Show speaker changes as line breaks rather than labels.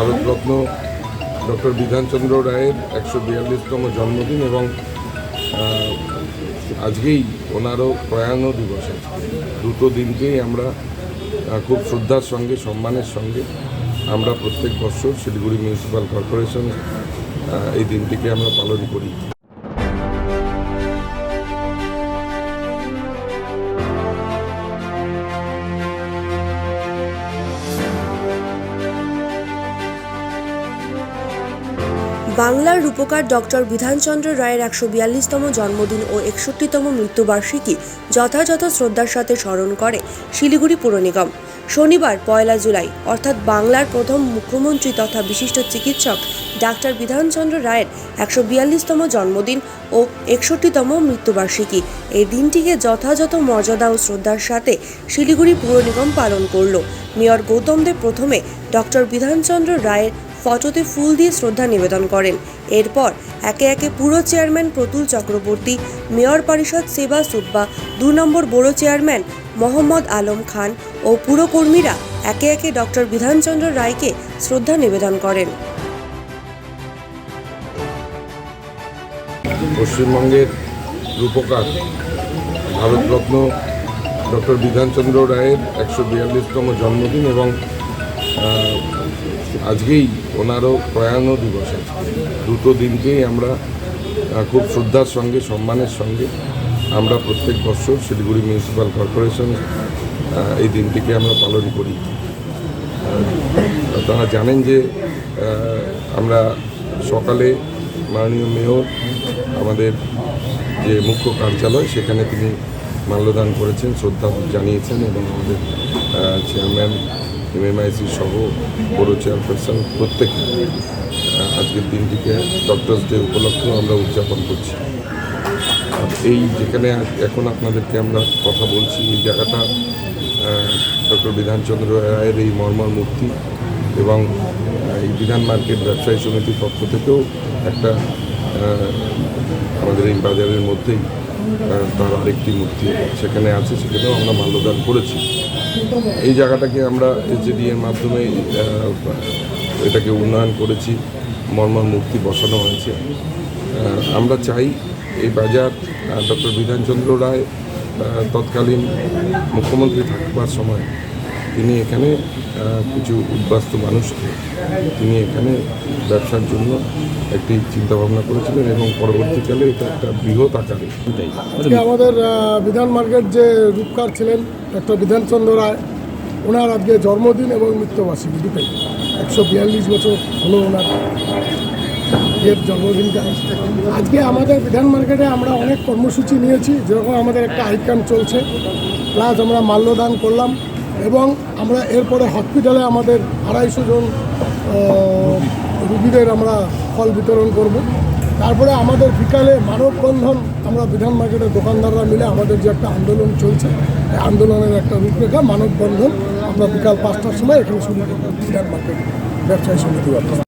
Bharat Ratna doctor Bidhanchandra রায়ের একশো বিয়াল্লিশতম জন্মদিন এবং আজকেই ওনারও প্রয়াণ দিবস দুটো দিনকেই আমরা খুব শ্রদ্ধার সঙ্গে, সম্মানের সঙ্গে আমরা প্রত্যেক বছর শিলিগুড়ি মিউনিসিপ্যাল কর্পোরেশন এই দিনটিকে আমরা পালন করি।
বাংলার রূপকার ডক্টর বিধানচন্দ্র রায়ের একশো বিয়াল্লিশতম জন্মদিন ও একষট্টিতম মৃত্যুবার্ষিকী যথাযথ শ্রদ্ধার সাথে স্মরণ করে শিলিগুড়ি পুর নিগম। শনিবার, পয়লা জুলাই, অর্থাৎ বাংলার প্রথম মুখ্যমন্ত্রী তথা বিশিষ্ট চিকিৎসক ডাক্তার বিধানচন্দ্র রায়ের একশো বিয়াল্লিশতম জন্মদিন ও একষট্টিতম মৃত্যুবার্ষিকী। এই দিনটিকে যথাযথ মর্যাদা ও শ্রদ্ধার সাথে শিলিগুড়ি পুর নিগম পালন করল। মেয়র গৌতম দেব প্রথমে ডক্টর বিধানচন্দ্র রায়ের ফটোতে ফুল দিয়ে শ্রদ্ধা নিবেদন করেন। এরপর একে একে পুরো চেয়ারম্যান প্রতুল চক্রবর্তী, মেয়র পরিষদ সেবা সুব্বা, দু নম্বর বড় চেয়ারম্যান মোহাম্মদ আলম খান ও পুরকর্মীরা একে একে ডক্টর বিধানচন্দ্র রায়কে শ্রদ্ধা নিবেদন করেন।
পশ্চিমবঙ্গের রূপকার ভারতরত্ন ডক্টর বিধানচন্দ্র রায়ের একশো বিয়াল্লিশতম জন্মদিন এবং আজকেই ওনারও প্রয়াণ দিবস দুটো দিনকেই আমরা খুব শ্রদ্ধার সঙ্গে, সম্মানের সঙ্গে আমরা প্রত্যেক বছর শিলিগুড়ি মিউনিসিপ্যাল কর্পোরেশন এই দিনটিকে আমরা পালন করি। আপনারা জানেন যে আমরা সকালে মাননীয় মেয়র, আমাদের যে মুখ্য কার্যালয়, সেখানে তিনি মাল্যদান করেছেন, শ্রদ্ধা জানিয়েছেন এবং আমাদের চেয়ারম্যান এমএমআইসি সহ বড় চেয়ারপারসন প্রত্যেকে আজকের দিনটিকে ডক্টরস ডে উপলক্ষেও আমরা উদযাপন করছি। এই যেখানে এখন আপনাদেরকে আমরা কথা বলছি, এই জায়গাটা ডক্টর বিধানচন্দ্র রায়ের এই মর্মর মূর্তি এবং এই বিধান মার্কেট ব্যবসায়ী সমিতির পক্ষ থেকেও একটা আমাদের এই বাজারের মধ্যেই তার আরেকটি মূর্তি সেখানে আছে, সেখানেও আমরা মাল্যদান করেছি। এই জায়গাটাকে আমরা এসজিডি এর মাধ্যমে এটাকে উন্নয়ন করেছি, মর্মর মূর্তি বসানো হয়েছে। আমরা চাই এই বাজার ডক্টর বিধানচন্দ্র রায় তৎকালীন মুখ্যমন্ত্রী থাকবার সময় তিনি এখানে কিছু উদ্বাস্তু মানুষকে তিনি এখানে ব্যবসার জন্য একটি চিন্তাভাবনা করেছিলেন এবং পরবর্তীকালে এটা একটা বৃহৎ আকারে।
আজকে আমাদের বিধান মার্কেট যে রূপকার ছিলেন ডক্টর বিধানচন্দ্র রায়, ওনার আজকে জন্মদিন এবং মৃত্যুবার্ষিকী দুটোই। একশো বিয়াল্লিশ বছর হলো ওনার এর জন্মদিনটা। আজকে আমাদের বিধান মার্কেটে আমরা অনেক কর্মসূচি নিয়েছি, যেরকম আমাদের একটা আইকান চলছে, প্লাস আমরা মাল্যদান করলাম। এবং আমরা এরপরে হসপিটালে আমাদের আড়াইশো জন রুগীদের আমরা ফল বিতরণ করব। তারপরে আমাদের বিকালে মানববন্ধন আমরা বিধান মার্কেটের দোকানদাররা মিলে আমাদের যে একটা আন্দোলন চলছে আন্দোলনের একটা রূপরেখা মানববন্ধন আমরা বিকাল পাঁচটার সময় এখানে শুরু করব, বিধান মার্কেট ব্যবসায়ী সমিতি